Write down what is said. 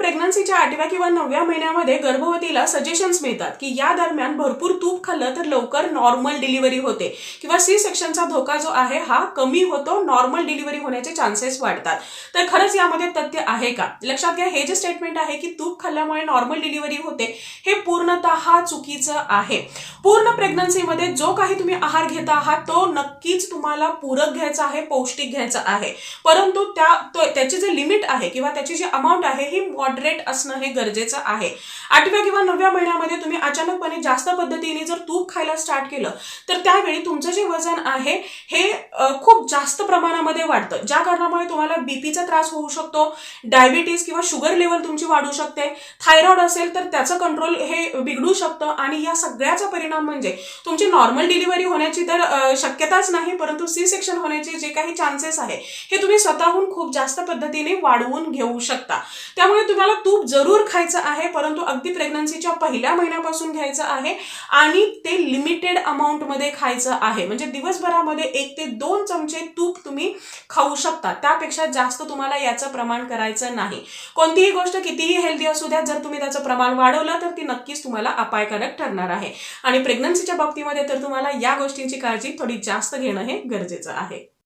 प्रेग्नन्सीच्या आठव्या किंवा नवव्या महिन्यामध्ये गर्भवतीला सजेशन्स मिळतात की या दरम्यान भरपूर झालं तर लवकर नॉर्मल डिलिव्हरी होते. किंवा सी सेक्शनचा धोका जो आहे हा कमी होतो नॉर्मल डिलिव्हरी होण्याचे चान्सेस वाढतात. तर खरंच यामध्ये तथ्य आहे का? लक्षात घ्या हे जे स्टेटमेंट आहे की तूप खाल्ल्यामुळे नॉर्मल डिलिव्हरी होते हे पूर्णतः चुकीचं आहे. पूर्ण प्रेग्नन्सीमध्ये जो काही तुम्ही आहार घेता आहात तो नक्कीच तुम्हाला पूरक घ्यायचा आहे पौष्टिक घ्यायचा आहे. परंतु त्या त्याची जे लिमिट आहे किंवा त्याची जी अमाऊंट आहे ही मॉडरेट असणं हे गरजेचं आहे. आठव्या किंवा नवव्या महिन्यामध्ये तुम्ही अचानकपणे जास्त पद्धतीने जर तूप खायला स्टार्ट केलं तर त्यावेळी तुमचं जे वजन आहे हे खूप जास्त प्रमाणामध्ये वाढतं. ज्या कारणामुळे तुम्हाला बीपीचा त्रास होऊ शकतो डायबिटीज किंवा शुगर लेवल तुमची वाढू शकते थायरॉइड असेल तर त्याचं कंट्रोल हे बिघडू शकतं आणि या सगळ्याचा परिणाम म्हणजे तुमची नॉर्मल डिलिव्हरी होण्याची तर शक्यताच नाही परंतु सी सेक्शन होण्याचे जे काही चान्सेस आहे हे तुम्ही स्वतःहून खूप जास्त पद्धतीने वाढवून घेऊ शकता. त्यामुळे तुम्हाला तूप जरूर खायचं आहे परंतु अगदी प्रेग्नन्सीच्या पहिल्या महिन्यापासून घ्यायचं आहे आणि ते लिमिटेड अमाऊंटमध्ये खायचं आहे. म्हणजे दिवसभरामध्ये एक ते दोन चमचे तूप तुम्ही खाऊ शकता. त्यापेक्षा जास्त तुम्हाला याचं प्रमाण करायचं नाही. कोणतीही गोष्ट कितीही हेल्दी असू द्या जर तुम्ही त्याचं प्रमाण वाढवलं तर ती नक्कीच तुम्हाला अपायकारक ठरणार आहे. आणि प्रेग्नन्सीच्या बाबतीमध्ये तर तुम्हाला या गोष्टींची काळजी थोडी जास्त घेणं हे गरजेचं आहे.